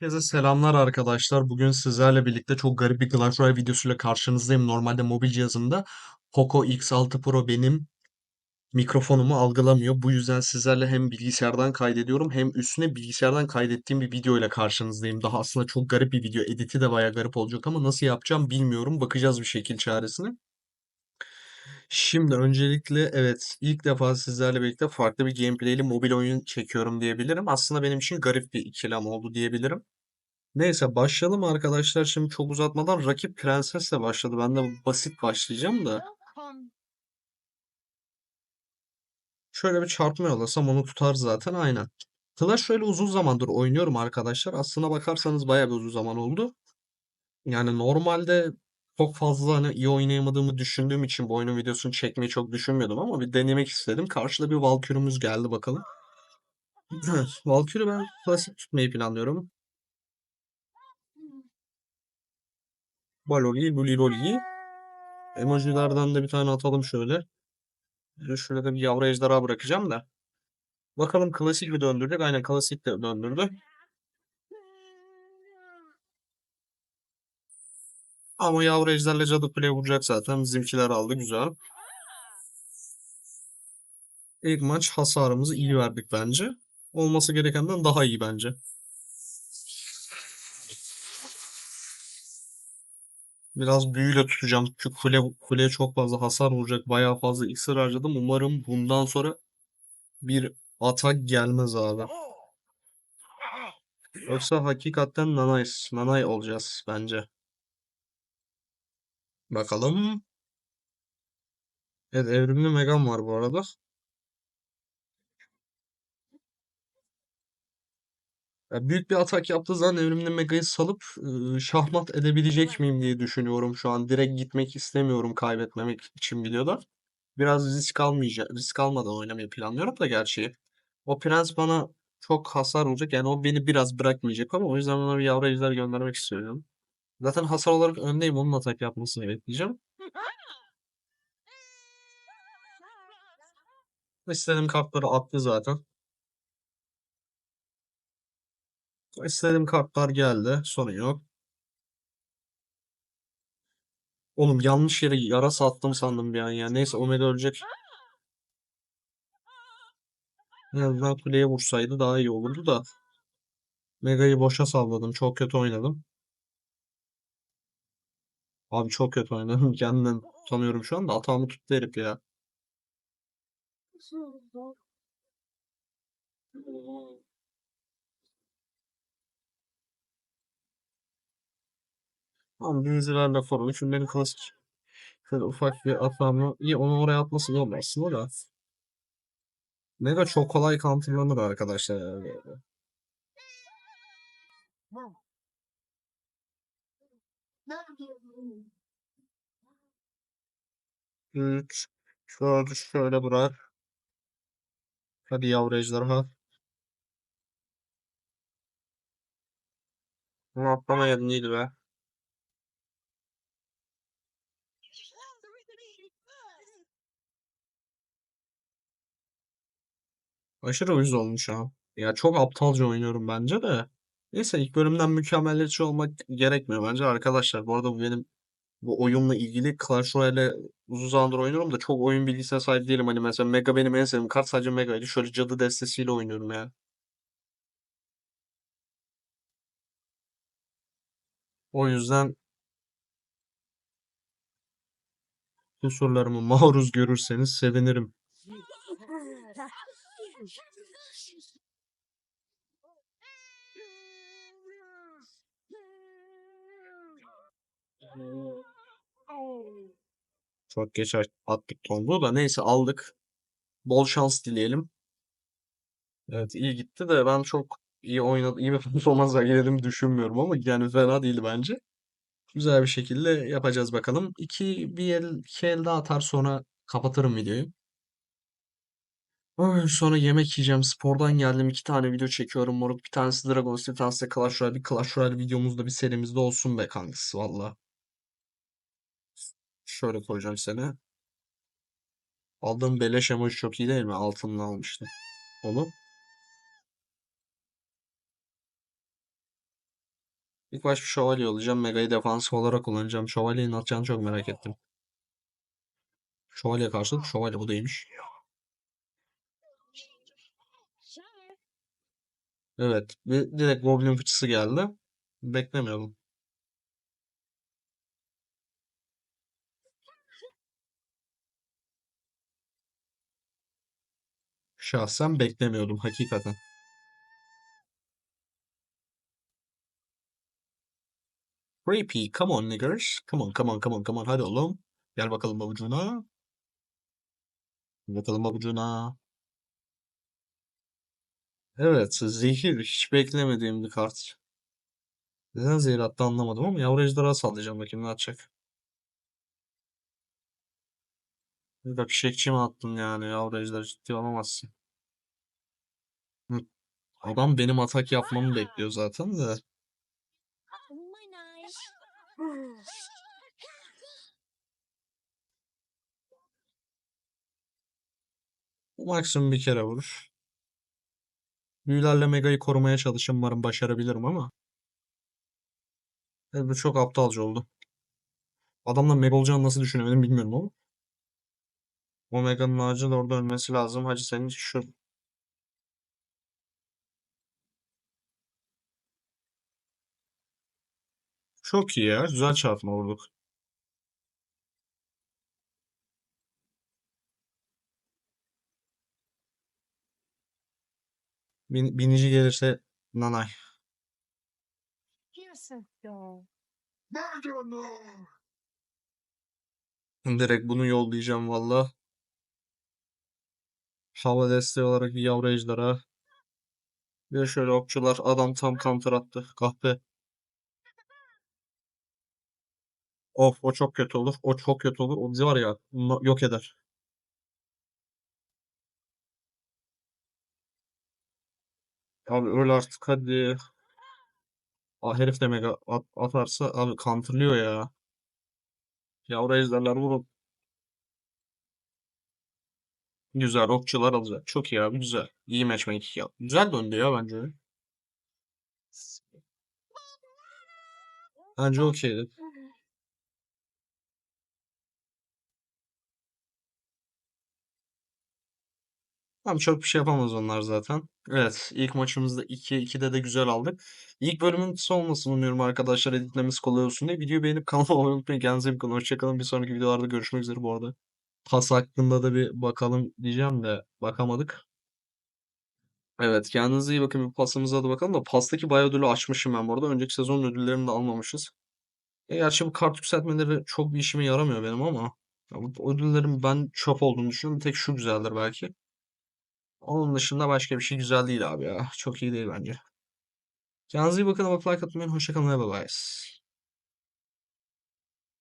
Herkese selamlar arkadaşlar. Bugün sizlerle birlikte çok garip bir Clash Royale videosuyla karşınızdayım. Normalde mobil cihazımda Poco X6 Pro benim mikrofonumu algılamıyor. Bu yüzden sizlerle hem bilgisayardan kaydediyorum hem üstüne bilgisayardan kaydettiğim bir video ile karşınızdayım. Daha aslında çok garip bir video. Editi de baya garip olacak ama nasıl yapacağım bilmiyorum. Bakacağız bir şekil çaresine. Şimdi öncelikle evet ilk defa sizlerle birlikte farklı bir gameplay'li mobil oyun çekiyorum diyebilirim. Aslında benim için garip bir ikilem oldu diyebilirim. Neyse başlayalım arkadaşlar. Şimdi çok uzatmadan rakip Prenses'le başladı. Ben de basit başlayacağım da. Şöyle bir çarpma yollasam onu tutar zaten aynen. Clash Royale uzun zamandır oynuyorum arkadaşlar. Aslına bakarsanız bayağı bir uzun zaman oldu. Yani normalde çok fazla hani iyi oynayamadığımı düşündüğüm için bu oyunun videosunu çekmeyi çok düşünmüyordum ama bir denemek istedim. Karşıda bir Valkyrie'miz geldi bakalım. Valkyrie ben klasik tutmayı planlıyorum. Baloli, Luli Loli. Emojilerden de bir tane atalım şöyle. Şöyle Şurada da bir yavru ejderha bırakacağım da. Bakalım klasik mi döndürecek? Aynen klasik de döndürdü. Ama yavru ejderle cadı kuleye vuracak zaten. Bizimkiler aldı güzel. İlk maç hasarımızı iyi verdik bence. Olması gerekenden daha iyi bence. Biraz büyüyle tutacağım. Çünkü kule, kuleye çok fazla hasar vuracak. Bayağı fazla iksir harcadım. Umarım bundan sonra bir atak gelmez abi. Yoksa hakikaten nanay, nanay olacağız bence. Bakalım. Evet evrimli Megan var bu arada. Ya büyük bir atak yaptığı zaman evrimli Mega'yı salıp şahmat edebilecek miyim diye düşünüyorum şu an. Direkt gitmek istemiyorum kaybetmemek için videoda. Biraz risk almayacak, risk almadan oynamayı planlıyorum da gerçi. O prens bana çok hasar olacak. Yani o beni biraz bırakmayacak ama o yüzden ona bir yavru ejder göndermek istiyorum. Zaten hasar olarak öndeyim. Onun atak yapmasını bekleyeceğim. İstediğim kartları attı zaten. İstediğim kartlar geldi. Sorun yok. Oğlum yanlış yere yara sattım sandım bir an ya. Neyse Omega ölecek. En azından kuleye vursaydı daha iyi olurdu da. Mega'yı boşa salladım. Çok kötü oynadım. Abi çok kötü oynadım. Kendimden utanıyorum şu anda. Atağımı tuttu herif ya. Tamam dizilerle falan. Şimdi benim klasik. Şöyle ufak bir atağımı. İyi onu oraya atması zor aslında da. Mega çok kolay counterlanır arkadaşlar. Yani. 3 4 şöyle bırak. Hadi yavru ejderha. Bunu atlamayaydın iyiydi be. Aşırı uyuz olmuş ha. Ya çok aptalca oynuyorum bence de. Neyse ilk bölümden mükemmeliyetçi olmak gerekmiyor bence arkadaşlar. Bu arada bu benim bu oyunla ilgili Clash Royale uzun zamandır oynuyorum da çok oyun bilgisine sahip değilim. Hani mesela Mega benim en sevdiğim kart sadece Mega'ydı. Şöyle cadı destesiyle oynuyorum ya. O yüzden kusurlarımı maruz görürseniz sevinirim. Çok geç at- attık kombo da neyse aldık. Bol şans dileyelim. Evet iyi gitti de ben çok iyi oynadım, iyi bir performans sergilediğimi düşünmüyorum ama yani fena değildi bence. Güzel bir şekilde yapacağız bakalım. İki bir el, iki el daha atar sonra kapatırım videoyu. Ay, Sonra yemek yiyeceğim. Spordan geldim. iki tane video çekiyorum moruk. Bir tanesi Dragon City, bir tanesi de Clash Royale. Bir Clash Royale videomuzda bir serimizde olsun be kankası valla. Şöyle koyacağım seni. Aldığım beleş emoji çok iyi değil mi? Altından almıştım. Onu. İlk baş bir şövalye olacağım. Mega'yı defansif olarak kullanacağım. Şövalyenin atacağını çok merak ettim. Şövalye karşılık şövalye bu değilmiş. Evet. Bir direkt Goblin fıçısı geldi. Beklemiyordum. Şahsen beklemiyordum hakikaten. Creepy. Come on niggers. Come on, come on, come on, come on. Hadi oğlum. Gel bakalım babucuna. Bakalım babucuna. Evet, zehir. Hiç beklemediğim bir kart. Neden zehir attı anlamadım ama yavru ejderha sallayacağım bakayım ne atacak. Bir de fişekçi mi attın yani yavru ciddi olamazsın. Adam benim atak yapmamı bekliyor zaten de. Maksimum bir kere vurur. Büyülerle Mega'yı korumaya çalışın. Umarım başarabilirim ama. Evet, bu çok aptalca oldu. Adamla Mega olacağını nasıl düşünemedim bilmiyorum ama. O Mega'nın acil orada ölmesi lazım. Hacı senin şu Çok iyi ya. Güzel çarpma vurduk. Bin, binici gelirse nanay. Direkt bunu yollayacağım valla. Hava desteği olarak yavru ejderha. Bir şöyle okçular. Adam tam counter attı. Kahpe. Of o çok kötü olur. O çok kötü olur. O bizi var ya yok eder. Abi öl artık hadi. Ah herif de mega at- atarsa abi counterlıyor ya. Yavru ejderler vurun. Güzel okçular alacak. Çok iyi abi güzel. İyi matchmaking ya. Güzel döndü ya bence. Bence okeydi. Tamam çok bir şey yapamaz onlar zaten. Evet ilk maçımızda 2-2'de de güzel aldık. İlk bölümün kısa olmasını umuyorum arkadaşlar editlemesi kolay olsun diye. Videoyu beğenip kanalıma abone olmayı unutmayın. Kendinize iyi bakın. Hoşçakalın. Bir sonraki videolarda görüşmek üzere bu arada. Pas hakkında da bir bakalım diyeceğim de bakamadık. Evet kendinize iyi bakın. Bir pasımıza da bakalım da pastaki bayağı ödülü açmışım ben bu arada. Önceki sezon ödüllerini de almamışız. E, gerçi bu kart yükseltmeleri çok bir işime yaramıyor benim ama ya bu ödüllerin ben çöp olduğunu düşünüyorum. Tek şu güzeldir belki. Onun dışında başka bir şey güzel değil abi ya. Çok iyi değil bence. Kendinize iyi bakın. Abone like atmayı. Hoşçakalın. Bye bye.